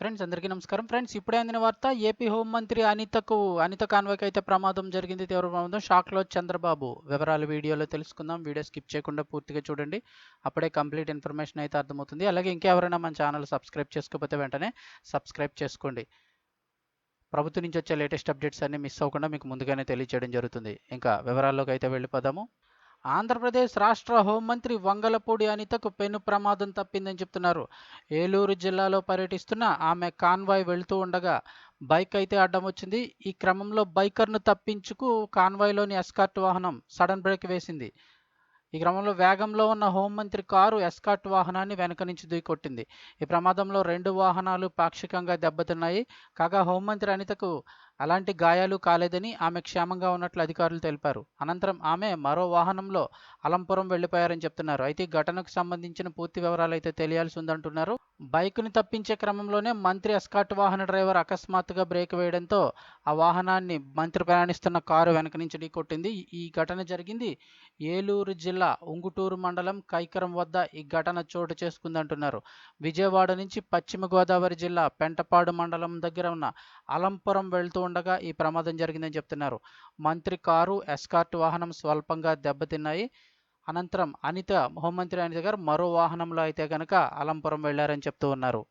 Friends అందరికీ నమస్కారం. Friends ఇప్పుడే అందిన వార్త ఏపీ హోంమంత్రి అనితకు అనిత కాన్వాయ్కి అయితే ప్రమాదం జరిగింది తీవ్ర ప్రమాదం. షాక్లో చంద్రబాబు. వివరాలు వీడియోలో తెలుసుకుందాం. వీడియో స్కిప్ చేయకుండా పూర్తిగా చూడండి. అప్పుడే కంప్లీట్ ఇన్ఫర్మేషన్ అయితే అర్థమవుతుంది. అలాగే ఇంకెవరైనా మన ఛానల్ సబ్స్క్రైబ్ చేసుకోకపోతే వెంటనే సబ్స్క్రైబ్ చేసుకోండి. ప్రభుత్వం నుంచి వచ్చే లేటెస్ట్ అప్డేట్స్ అన్ని మిస్ అవ్వకుండా మీకు ముందుగానే తెలియజేయడం జరుగుతుంది. ఇంకా వివరాల్లోకి అయితే వెళ్ళిపోదాము. ఆంధ్రప్రదేశ్ రాష్ట్ర హోంమంత్రి వంగలపూడి అనితకు పెను ప్రమాదం తప్పిందని చెప్తున్నారు. ఏలూరు జిల్లాలో పర్యటిస్తున్న ఆమె కాన్వాయ్ వెళ్తూ ఉండగా బైక్ అయితే అడ్డం వచ్చింది. ఈ క్రమంలో బైకర్ను తప్పించుకు కాన్వాయ్లోని ఎస్కార్ట్ వాహనం సడన్ బ్రేక్ వేసింది. ఈ క్రమంలో వేగంలో ఉన్న హోంమంత్రి కారు ఎస్కాట్ వాహనాన్ని వెనక నుంచి దూకొట్టింది. ఈ ప్రమాదంలో రెండు వాహనాలు పాక్షికంగా దెబ్బతిన్నాయి. కాగా హోంమంత్రి అనితకు అలాంటి గాయాలు కాలేదని ఆమె క్షేమంగా ఉన్నట్లు అధికారులు తెలిపారు. అనంతరం ఆమె మరో వాహనంలో అలంపురం వెళ్ళిపోయారని చెప్తున్నారు. అయితే ఈ ఘటనకు సంబంధించిన పూర్తి వివరాలు అయితే తెలియాల్సి ఉందంటున్నారు. బైక్ను తప్పించే క్రమంలోనే మంత్రి ఎస్కాట్ వాహన డ్రైవర్ అకస్మాత్తుగా బ్రేక్ వేయడంతో ఆ వాహనాన్ని మంత్రి ప్రయాణిస్తున్న కారు వెనక నుంచి ఢీకొట్టింది. ఈ ఘటన జరిగింది ఏలూరు జిల్లా ఉంగుటూరు మండలం కైకరం వద్ద ఈ ఘటన చోటు చేసుకుందంటున్నారు. విజయవాడ నుంచి పశ్చిమ గోదావరి జిల్లా పెంటపాడు మండలం దగ్గర ఉన్న అలంపురం వెళ్తూ ఉండగా ఈ ప్రమాదం జరిగిందని చెప్తున్నారు. మంత్రి కారు ఎస్కార్ట్ వాహనం స్వల్పంగా దెబ్బతిన్నాయి. అనంతరం అనిత హోంమంత్రి అనిత గారు మరో వాహనంలో అయితే కనుక అలంపురం వెళ్ళారని చెప్తూ ఉన్నారు.